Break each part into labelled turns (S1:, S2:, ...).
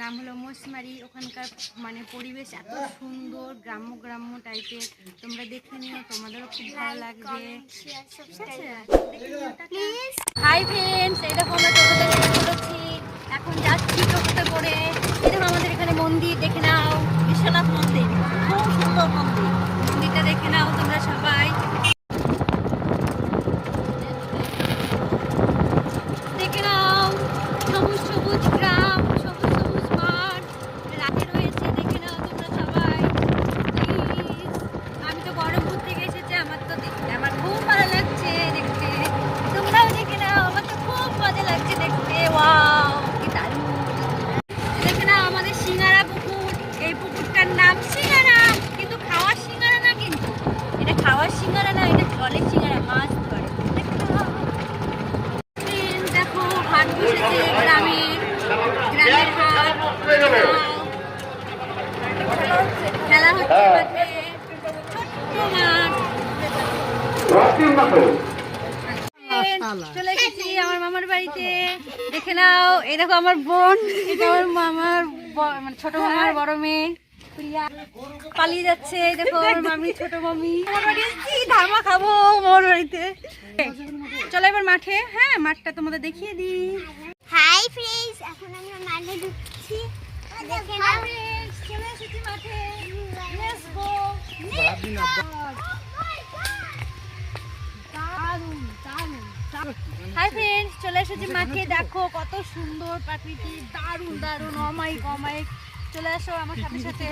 S1: নাম হলো মোসমারি। ওখানকার মানে পরিবেশ এত সুন্দর গ্রাম্য গ্রাম্য টাইপের তোমরা দেখে নিও তোমাদেরও খুব ভালো লাগবে। হাই ফ্রেন্ডস এরকম আমরা টোটোতে নেমে পড়েছি এখন যাচ্ছি টোটোতে করে। এরকম আমাদের এখানে মন্দির দেখে নাও। বিশ্বনাথ মন্দির খুব সুন্দর মন্দির মন্দিরটা দেখে নাও তোমরা সবাই দেখে নাও সবুজ সবুজ গ্রাম সবুজ সবুজ মাঠ রাতে রয়েছে দেখে নাও তোমরা সবাই প্লিজ আমি তো গরম ঘুরতে এসেছি আমার তো দেখতে আমার খুব ভালো লাগছে দেখতে তোমরাও দেখে নাও আমার তো খুব মজা লাগছে দেখতে ওয়াও কি দারুণ দেখে নাও আমাদের সিঙ্গারা পুকুর এই পুকুরটার নাম সিঙ্গারা কিন্তু খাওয়ার সিঙ্গারা না কিন্তু এটা খাওয়ার সিঙ্গারা না এটা জলের সিঙ্গারা মাছ ধরে দেখে নাও Friends, দেখো হাট বসেছে গ্রামে গ্রামের হাট খেলা হচ্ছে মাঠে ছোট্ট মাঠ Friends, চলে এসেছি আমার মামার বাড়িতে দেখে নাও। এই দেখো আমার বোন এটা আমার মামার মানে ছোট মামার বড় মেয়ে পালিয়ে যাচ্ছে দেখো মামি ছোট মামি ধামা খাব আমার বাড়িতে চলো এবার মাঠে হ্যাঁ মাঠটা তোমাদের দেখিয়ে দিই
S2: হাই ফ্রেন্ডস এখন আমরা মাঠে ঢুকছি দেখে নাও
S1: মাঠে. হাই ফ্রেন্ডস চলে এসেছি মাঠে। দেখো কত সুন্দর প্রাকৃতিক দারুণ দারুণ অমাইক অমাইক চলে আসো আমার সাথে সাথে।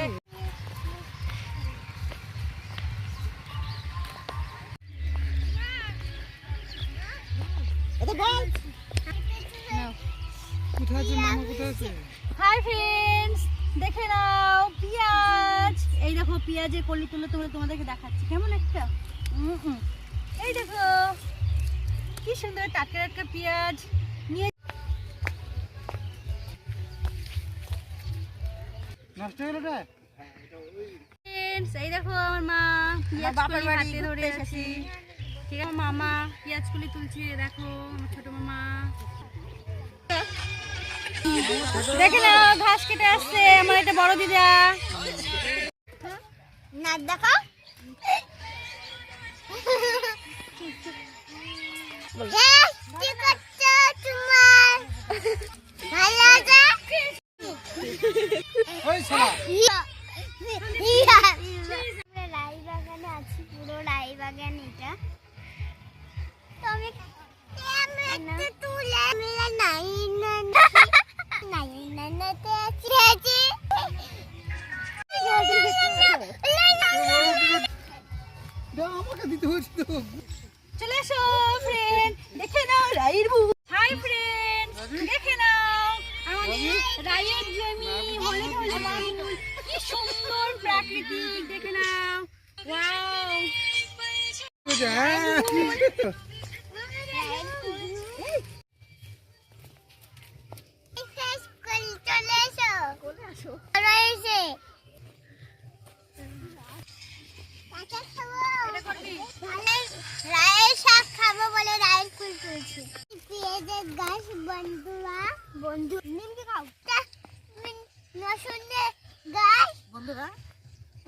S1: হাই ফ্রেন্ডস দেখে নাও পেঁয়াজ। এই দেখো পেঁয়াজের কলি তুলে তুলে তোমাদেরকে দেখাচ্ছি। কেমন একটা? উম হুম। এই দেখো কি সুন্দর টাটকা টাটকা পেঁয়াজ। নিয়ে
S3: নষ্ট হলো রে?
S1: এই দেখো আমার মা পেঁয়াজ হাতে ধরে আছি। ঠিক আছে মামা পেঁয়াজ কলি তুলছে দেখো আমার ছোট দেখে নাও ঘাস কেটে আসছে আমার একটা বড় দিদা।
S2: না তোমার? ভালো আছে?
S3: ওই
S1: চলে এসো ফ্রেন্ড দেখে নাও রাইয়ের বউ হাই ফ্রেন্ড দেখে নাও আমাদের রাইয়ের জমি হলে কি সুন্দর প্রাকৃতিক, দেখে নাও। ওয়াও
S2: রয়েছে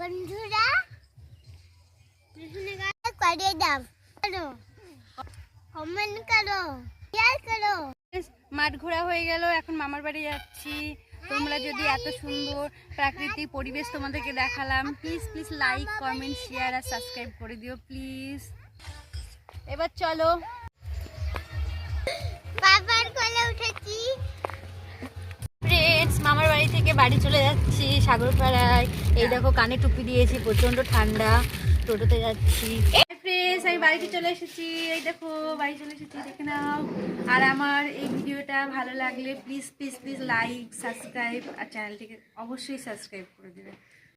S2: বন্ধুরা করে দাও। করো। কমেন্ট করো। শেয়ার করো।
S1: মাঠ ঘোরা হয়ে গেল এখন মামার বাড়ি যাচ্ছি। তোমরা যদি এত সুন্দর প্রাকৃতিক পরিবেশ তোমাদেরকে দেখালাম please please like comment share R subscribe করে দিও প্লিজ এবার চলো।
S2: বাবার কোলে উঠেছি।
S1: ফ্রেন্ডস মামার বাড়ি বাড়ি চলে যাচ্ছি, সাগরপাড়ায়। এই দেখো, কানে টুপি দিয়েছি প্রচণ্ড ঠান্ডা। টোটোতে যাচ্ছি। আমি বাড়িতে চলে এসেছি। এই দেখো, বাড়ি চলে এসেছি, দেখে নাও। আর আমার এই ভিডিওটা ভালো লাগলে please please please like subscribe আর চ্যানেলটিকে অবশ্যই সাবস্ক্রাইব করে দেবে।